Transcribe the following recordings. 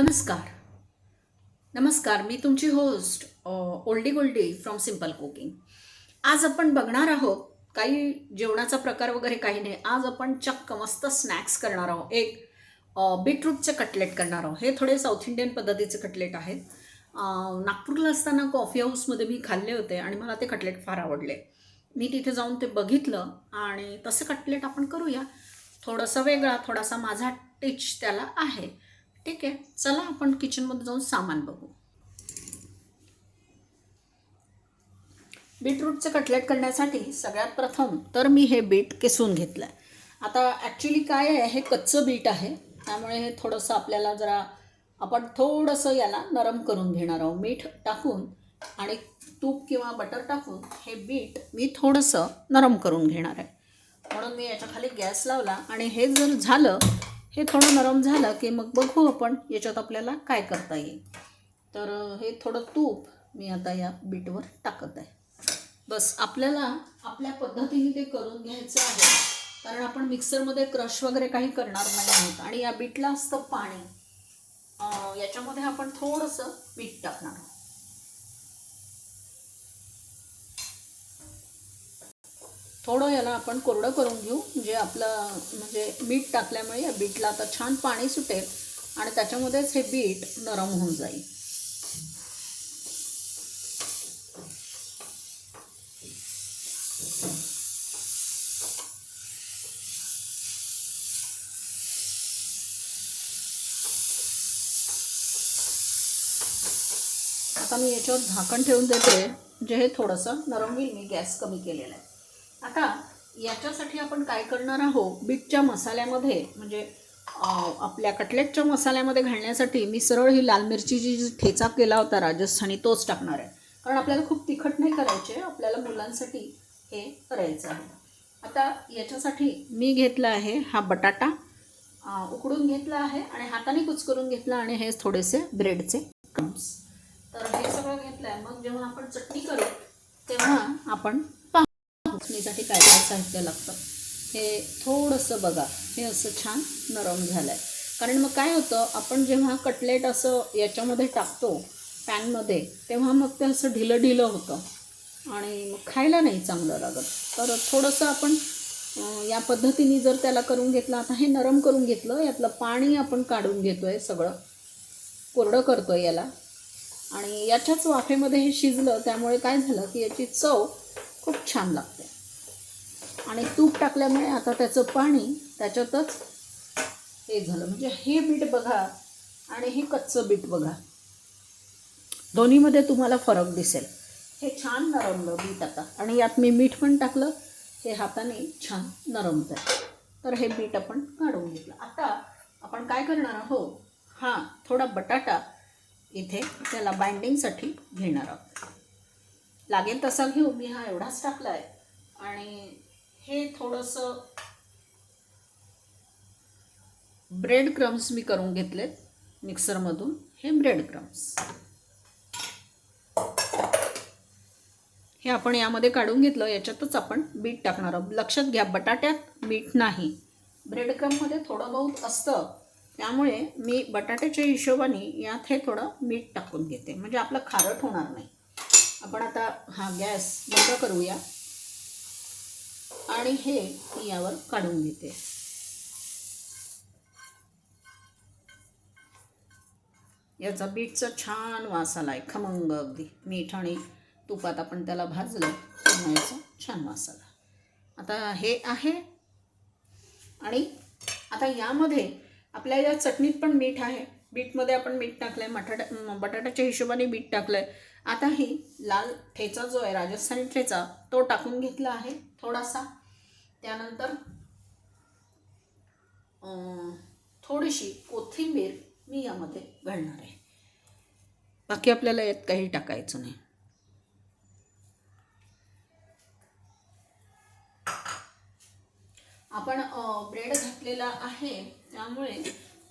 नमस्कार. नमस्कार मी तुमची host Oldie Goldie from simple cooking आज आपण बघणार आहोत काही जेवणाचा प्रकार वगैरे काही नाही आज आपण चक्क मस्त स्नॅक्स करणार आहोत. एक बीटरूटचे कटलेट करणार आहोत. हे थोडे साऊथ इंडियन पद्धतीचे कटलेट आहेत. नागपूरला असताना कॉफी हाऊसमध्ये मी खाल्ले होते आणि मला ते कटलेट फार आवडले. मी तिथे जाऊन ते बघितलं आणि तसं कटलेट आपण करूया. थोडंसं वेगळा थोडासा माझा टिच त्याला आहे. ठीक आहे. चला आपण किचनमध्ये जाऊन सामान बघू. बीटरूटचे कटलेट करण्यासाठी सगळ्यात प्रथम तर मी हे बीट किसून घेतलं आहे आता ॲक्च्युली काय आहे हे कच्चं बीट आहे. त्यामुळे हे थोडंसं आपल्याला जरा आपण थोडंसं याला नरम करून घेणार आहोत. मीठ टाकून आणि तूप किंवा बटर टाकून हे बीट मी थोडंसं नरम करून घेणार आहे. म्हणून मी याच्या खाली गॅस लावला आणि हे जर झालं हे थोडं नरम झालं की मग बघू आपण याच्यात आपल्याला काय करता येईल. तर हे थोडं तूप मी आता या बीटवर टाकत आहे. बस आपल्याला आपल्या पद्धतीने ते करून घ्यायचं आहे. कारण आपण मिक्सरमध्ये क्रश वगैरे काही करणार नाही आहोत. आणि या बीटला असतं पाणी. याच्यामध्ये आपण थोडंसं मीठ टाकणार आहोत. थोडं याला आपण कोरडं करून घेऊ. जे आपलं म्हणजे मीठ टाकल्यामुळे या बीटला आता छान पाणी सुटेल आणि त्याच्यामध्येच हे बीट नरम होऊन जाईल. आता मी याच्यावर झाकण ठेवून देते जे हे थोडंसं नरम होईल. मी गॅस कमी केलेला आहे. आता याच्यासाठी आपण काय करणार आहोत? बीटच्या मसाल्यामध्ये म्हणजे आपल्या कटलेटच्या मसाल्यामध्ये घालण्यासाठी मी सरळ ही लाल मिरचीची जी ठेचा केला होता राजस्थानी तोच टाकणार आहे. कारण आपल्याला खूप तिखट नाही करायचे आपल्याला मुलांसाठी हे करायचं आहे. आता याच्यासाठी मी घेतला आहे हा बटाटा उकडून घेतला आहे आणि हाताने कुचकरून घेतला आणि हे थोडेसे ब्रेडचे क्रम्स. तर हे सगळं घेतलं आहे मग जेव्हा आपण चटणी करू तेव्हा आपण पाहू काय काय साहित्य लागतं? हे थोडंसं बघा. हे असं छान नरम झालं आहे कारण मग काय होतं आपण जेव्हा कटलेट असं याच्यामध्ये टाकतो पॅनमध्ये तेव्हा मग ते असं ढिलं ढिलं होतं. आणि मग खायला नाही चांगलं लागत. तर थोडंसं आपण या पद्धतीने जर त्याला करून घेतलं आता हे नरम करून घेतलं यातलं पाणी आपण काढून घेतो आहे सगळं. कोरडं करतो आहे याला. आणि याच्याच वाफेमध्ये हे शिजलं त्यामुळे काय झालं की याची चव खूप छान लागते. आणि तूप टाकल्यामुळे आता त्याचं पाणी त्याच्यातच हे झालं. म्हणजे हे बीट बघा आणि हे कच्चं बीट बघा. दोन्हीमध्ये तुम्हाला फरक दिसेल. हे छान नरमलं बीट आता. आणि यात मी मीठ पण टाकलं. हे हाताने छान नरमतं आहे तर हे बीट आपण काढून घेतलं. आता आपण काय करणार आहोत? हां थोडा बटाटा इथे त्याला बाइंडिंगसाठी घेणार आहोत. लागेल तसा घेऊ मी हा एवढाच टाकला आहे आणि हे थोडंसं ब्रेड क्रम्स मी करून घेतलेत मिक्सरमधून हे ब्रेड क्रम्स हे आपण यामध्ये काढून घेतलं याच्यातच आपण बीट टाकणार आहोत. लक्षात घ्या बटाट्यात मीठ नाही. ब्रेड क्रममध्ये थोडं बहुत असतं. त्यामुळे मी बटाट्याच्या हिशोबाने यात हे थोडं मीठ टाकून घेते. म्हणजे आपलं खारट होणार नाही. आपण आता हा गॅस बंद करूया. आणि हे मी यावर काढून घेते. याचा बीटचा छान वास आला आहे खमंग अगदी. मीठ आणि तुपात आपण त्याला भाजलं तेव्हा याचा छान वास आला. आता हे आहे आणि आता यामध्ये आपल्या या चटणीत पण मीठ आहे. बीटमध्ये आपण मीठ टाकलं आहे मटाटा बटाट्याच्या हिशोबाने बीट टाकलं आहे आता ही लाल ठेचा जो आहे राजस्थानी ठेचा तो टाकून घेतला आहे थोडासा. त्यानंतर थोडीशी कोथिंबीर मी यामध्ये घालणार आहे. बाकी आपल्याला यात काही टाकायचं नाही. आपण ब्रेड घातलेला आहे त्यामुळे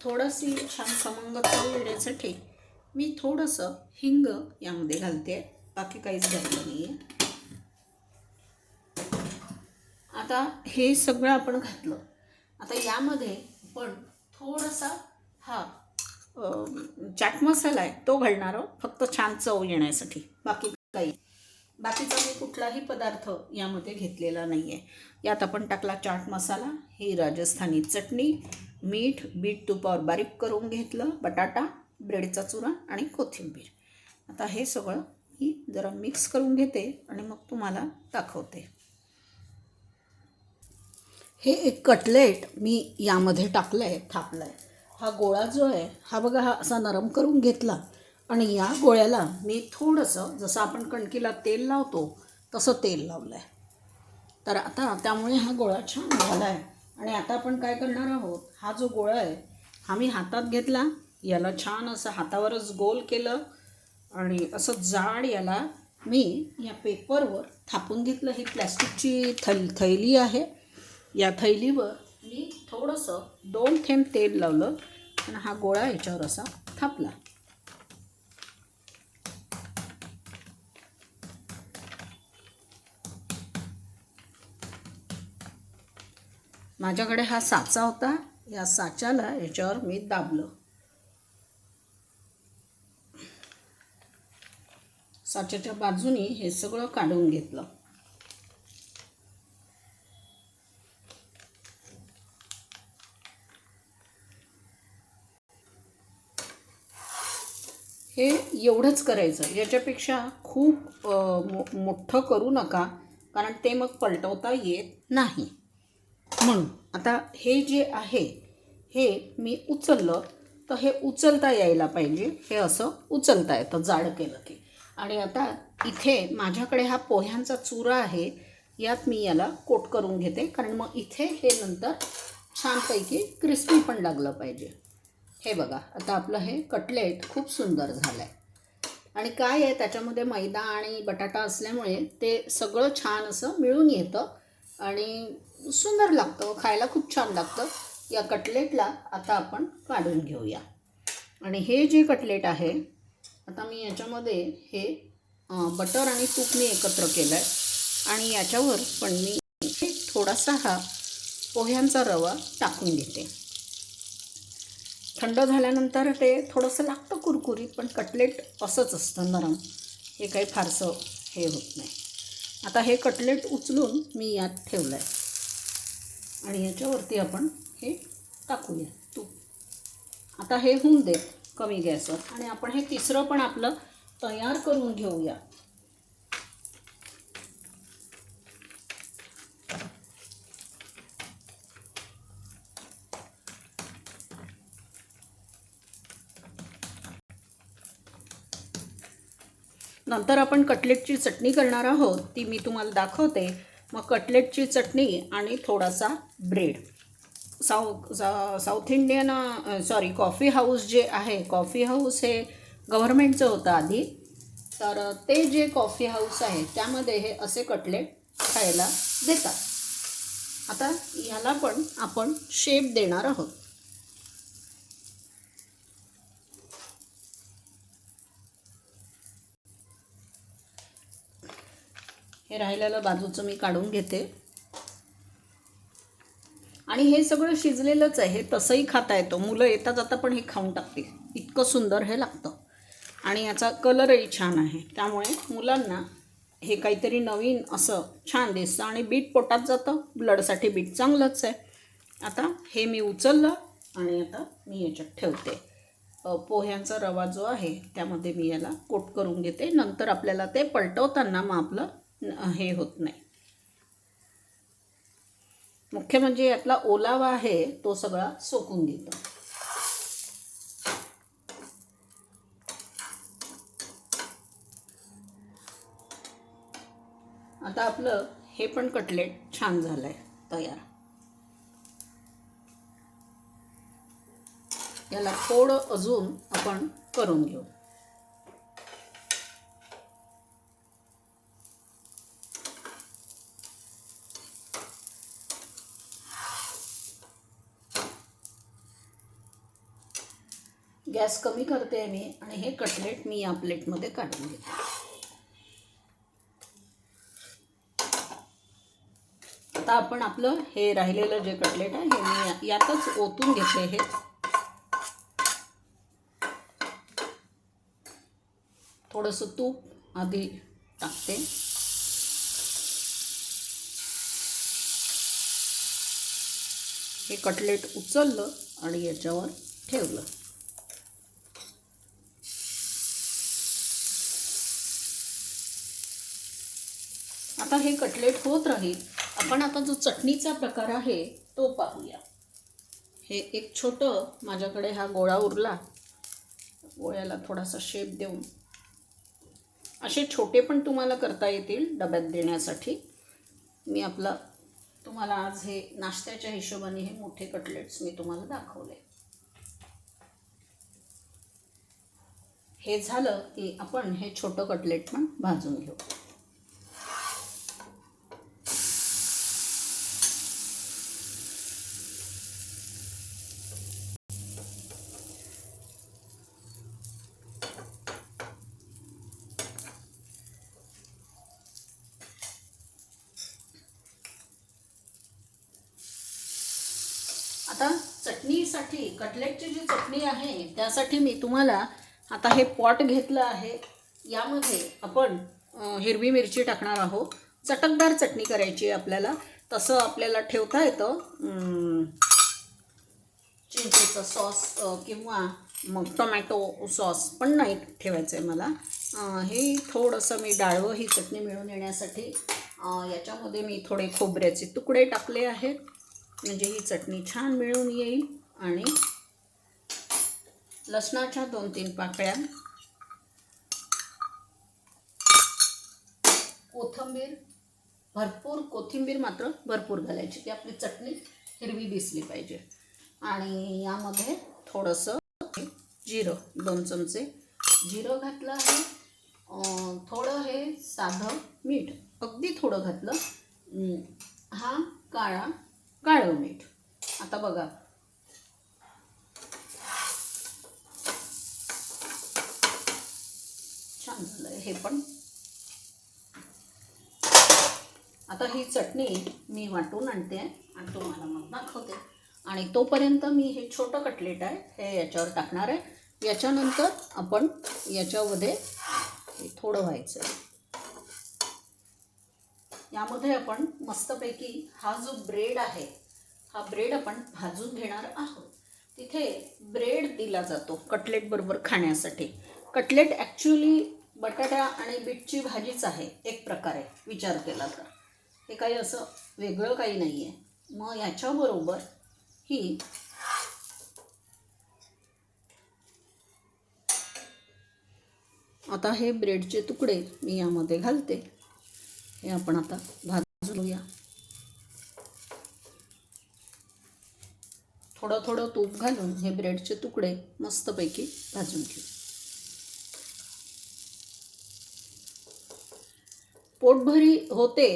थोडंशी छान खमंग चव येण्यासाठी मी थोडंसं हिंग यामध्ये घालते. बाकी काहीच घातलं नाही आहे आता हे सगळं आपण घातलं. आता यामध्ये आपण थोडासा हा चाट मसाला आहे तो घालणार आहोत. फक्त छान चव येण्यासाठी. बाकी काही. बाकीचा मी कुठलाही पदार्थ यामध्ये घेतलेला नाही आहे यात आपण टाकला चाट मसाला ही राजस्थानी चटणी मीठ बीट तुपावर बारीक करून घेतलं बटाटा. ब्रेडचा चुरा आणि कोथिंबीर. आता हे सगळं मी जरा मिक्स करून घेते आणि मग तुम्हाला दाखवते. हे एक कटलेट मी यामध्ये टाकलं आहे थापलं आहे हा गोळा जो आहे हा बघा हा असा नरम करून घेतला आणि या गोळ्याला मी थोडंसं जसं आपण कणकीला तेल लावतो तसं तेल लावलं आहे तर आता त्यामुळे हा गोळा छान झाला आहे आणि आता आपण काय करणार आहोत हा जो गोळा आहे हा मी हातात घेतला याला छान असं हातावरच गोल केलं आणि असं जाड याला मी या पेपरवर थापून घेतलं. ही प्लॅस्टिकची थैल थैली आहे. या थैलीवर मी थोडंसं दोन थेंब तेल लावलं आणि हा गोळा याच्यावर असा थापला. माझ्याकडे हा साचा होता. या साच्याला याच्यावर मी दाबलं. साच्याच्या बाजूनी हे सगळं काढून घेतलं. हे एवढंच करायचं. याच्यापेक्षा खूप मो मोठं करू नका कारण ते मग पलटवता येत नाही. म्हणून आता हे जे आहे हे मी उचललं तर हे उचलता यायला पाहिजे. हे असं उचलता येतं जाड केलं की. आणि आता इथे माझ्याकडे हा पोह्यांचा चुरा आहे यात मी याला कोट करून घेते. कारण मग इथे हे नंतर छानपैकी क्रिस्पी पण लागलं पाहिजे. हे बघा आता आपलं हे कटलेट खूप सुंदर झालं आहे आणि काय आहे त्याच्यामध्ये मैदा आणि बटाटा असल्यामुळे ते सगळं छान असं मिळून येतं आणि सुंदर लागतं. खायला खूप छान लागतं. या कटलेटला आता आपण काढून घेऊया. आणि हे जे कटलेट आहे आता मी याच्यामध्ये हे बटर आणि तूप मी एकत्र केलं आहे आणि याच्यावर पण मी हे थोडासा हा पोह्यांचा रवा टाकून घेते. थंड झाल्यानंतर ते थोडंसं लागतं कुरकुरीत पण कटलेट असंच असतं नरम. हे काही फारसं हे होत नाही. आता हे कटलेट उचलून मी यात ठेवलं आहे आणि याच्यावरती आपण हे टाकूया. तूप. आता हे होऊन देत. कमी गॅसवर आणि आपण हे तिसरं पण आपलं तयार करून घेऊया. नंतर आपण कटलेटची चटणी करणार आहोत. ती मी तुम्हाला दाखवते. मग कटलेटची चटणी आणि थोडासा ब्रेड. साऊ सा South Indian sorry coffee house जे आहे कॉफी हाऊस हे गव्हर्मेंटचं होतं आधी. तर ते जे कॉफी हाऊस आहे त्यामध्ये हे असे कटलेट खायला देतात. आता ह्याला पण आपण शेप देणार आहोत. हे राहिलेलं बाजूचं मी काढून घेते. आणि हे सगळं शिजलेलंच आहे. तसंही खाता येतं. मुलं येता जाता पण हे खाऊन टाकतील. इतकं सुंदर हे लागतं. आणि याचा कलरही छान आहे. त्यामुळे मुलांना हे काहीतरी नवीन असं छान दिसतं. आणि बीट पोटात जातं. ब्लडसाठी बीट चांगलंच आहे. आता हे मी उचललं आणि आता मी याच्यात ठेवते. पोह्यांचा रवा जो आहे त्यामध्ये मी याला कोट करून घेते. नंतर आपल्याला ते पलटवताना मग आपलं हे होत नाही. मुख्य म्हणजे यातला ओलावा आहे तो सगळा सोकून घेतो. आता आपलं हे पण कटलेट छान झालं आहे तयार. याला थोडं अजून आपण करून घेऊ. गॅस कमी करते मी आणि हे कटलेट मी या प्लेटमध्ये काढून घेते. आता आपण आपलं हे राहिलेलं जे कटलेट आहे हे मी यातच ओतून घेते हे. थोडंसं तूप आधी टाकते. हे कटलेट उचललं आणि याच्यावर ठेवलं. आता हे कटलेट होत राहील. आपण आता जो चटणीचा प्रकार आहे तो पाहूया. हे एक छोटं माझ्याकडे हा गोळा उरला. गोळ्याला थोडासा शेप देऊन. असे छोटे पण तुम्हाला करता येतील डब्यात देण्यासाठी. मी आपला तुम्हाला आज हे नाश्त्याच्या हिशोबाने हे मोठे कटलेट्स मी तुम्हाला दाखवले. हे झालं की आपण हे छोटं कटलेट पण भाजून घेऊ आता चटणीसाठी कटलेटची जी चटणी आहे त्यासाठी मी तुम्हाला आता हे पॉट घेतलं आहे. यामध्ये आपण हिरवी मिरची टाकणार आहोत. चटकदार चटणी करायची आहे आपल्याला. तसं आपल्याला ठेवता येतं. चिंचेचं सॉस किंवा मग टोमॅटो सॉस पण नाही ठेवायचं आहे मला. हे थोडंसं मी डाळवं ही चटणी मिळून येण्यासाठी याच्यामध्ये मी थोडे खोबऱ्याचे तुकडे टाकले आहेत. म्हणजे ही चटणी छान मिळून येईल आणि लसणाच्या दोन तीन पाकळ्या. कोथिंबीर भरपूर कोथिंबीर मात्र भरपूर घालायची की आपली चटणी हिरवी दिसली पाहिजे. आणि यामध्ये थोडंसं जिरं दोन चमचे जिरं घातलं आहे. थोडं हे साधं मीठ अगदी थोडं घातलं. हा काळा काळं मीठ. आता बघा छान झालं हे पण. आता ही चटणी मी वाटून आणते आणि तुम्हाला मग दाखवते. आणि तोपर्यंत मी हे छोटं कटलेट आहे हे याच्यावर टाकणार आहे. याच्यानंतर आपण याच्यामध्ये थोडं व्हायचं यामध्ये आपण मस्तपैकी हा जो ब्रेड आहे हा ब्रेड आपण भाजून घेणार आहोत. तिथे ब्रेड दिला जातो कटलेट बरोबर खाण्यासाठी. कटलेट ॲक्च्युली बटाटा आणि बीटची भाजीच आहे एक प्रकारे विचार केला तर. हे काही असं वेगळं काही नाही आहे मग याच्याबरोबर ही आता हे ब्रेडचे तुकडे मी यामध्ये घालते. हे आपण आता भाजून थोडं थोडं तूप घालून हे ब्रेडचे तुकडे मस्तपैकी भाजून घेऊ. पोटभरी होते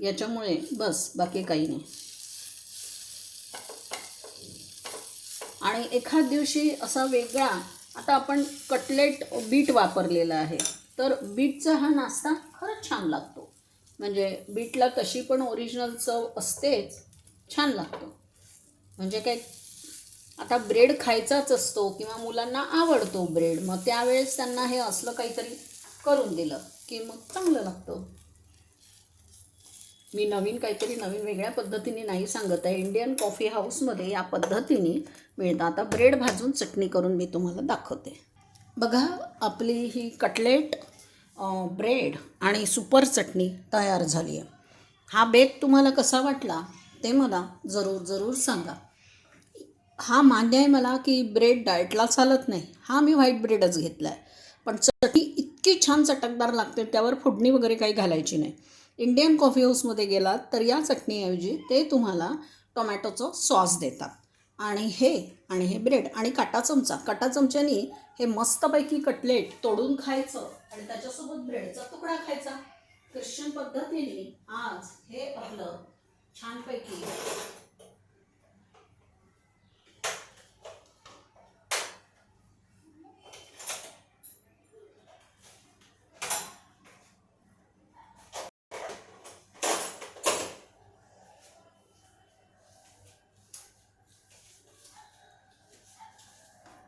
याच्यामुळे बस बाकी काही नाही. आणि एखाद दिवशी असा वेगळा आता आपण कटलेट बीट वापरलेला आहे तर बीटचा हा नाश्ता खरंच छान लागतो. म्हणजे बीटला तशी पण ओरिजिनल चव असतेच छान लागतो. म्हणजे काय आता ब्रेड खायचाच असतो किंवा मुलांना आवडतो ब्रेड मग त्यावेळेस त्यांना हे असलं काहीतरी करून दिलं की मग चांगलं लागतं. मी नवीन काहीतरी नवीन वेगळ्या पद्धतीने नाही सांगत आहे. इंडियन कॉफी हाऊसमध्ये या पद्धतीने मिळतं. आता ब्रेड भाजून चटणी करून मी तुम्हाला दाखवते. बघा आपली ही कटलेट ब्रेड आणि सुपर चटणी तयार झाली आहे. हा बेत तुम्हाला कसा वाटला ते मला जरूर जरूर सांगा. हा मान्य आहे मला की ब्रेड डाएटला चालत नाही. हा मी व्हाईट ब्रेडच घेतला आहे पण चटणी छान चटकदार लागते त्यावर फोडणी वगैरे काही घालायची नाही. इंडियन कॉफी हाऊसमध्ये गेलात तर या चटणीऐवजी ते तुम्हाला टोमॅटोचं सॉस देतात. आणि हे आणि हे ब्रेड आणि काटा चमचा. काटा चमच्यानी हे मस्तपैकी कटलेट तोडून खायचं आणि त्याच्यासोबत ब्रेडचा तुकडा खायचा. ख्रिश्चन पद्धतीने आज हे आपलं छानपैकी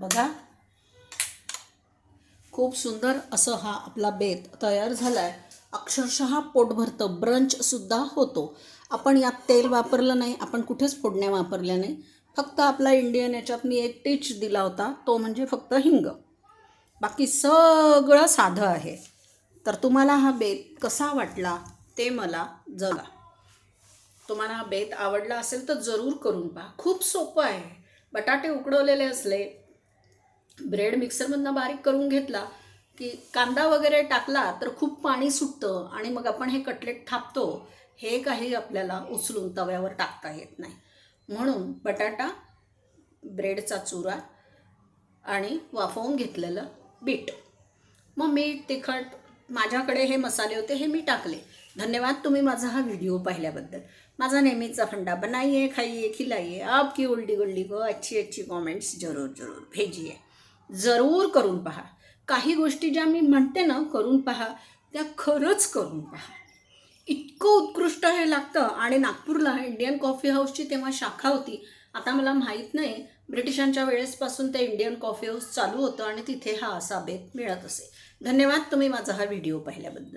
बघा. खूप सुंदर असं हा आपला बेत तयार झाला आहे अक्षरशः पोट भरतं ब्रंचसुद्धा होतो. आपण यात तेल वापरलं नाही आपण कुठेच फोडण्या वापरल्या नाही. फक्त आपला इंडियन याच्यात मी एक टिच दिला होता तो म्हणजे फक्त हिंग. बाकी सगळं साधं आहे. तर तुम्हाला हा बेत कसा वाटला ते मला जगा. तुम्हाला हा बेत आवडला असेल तर जरूर करून पहा. खूप सोपं आहे. बटाटे उकडवलेले असले ब्रेड मिक्सरमधनं बारीक करून घेतला की कांदा वगैरे टाकला तर खूप पाणी सुटतं आणि मग आपण हे कटलेट थापतो हे काही आपल्याला उचलून तव्यावर टाकता येत नाही. म्हणून बटाटा ब्रेडचा चुरा आणि वाफवून घेतलेलं बीट. मग मीठ तिखट माझ्याकडे हे मसाले होते हे मी टाकले. धन्यवाद तुम्ही माझा हा व्हिडिओ पाहिल्याबद्दल. माझा नेहमीचा फंडा बनाइए खाइए खिलाइए. आपकी उलडी गुल्डी को अच्छी अच्छी कॉमेंट्स जरूर जरूर भेजिए. जरूर करून पहा. काही गोष्टी ज्या मी म्हणते ना करून पहा त्या खरंच करून पहा. इतकं उत्कृष्ट हे लागतं. आणि नागपूरला इंडियन कॉफी हाऊसची तेव्हा शाखा होती. आता मला माहीत नाही ब्रिटिशांच्या वेळेसपासून ते इंडियन कॉफी हाऊस चालू होतं आणि तिथे हा असा बेत मिळत असे. धन्यवाद तुम्ही माझा हा व्हिडिओ पाहिल्याबद्दल.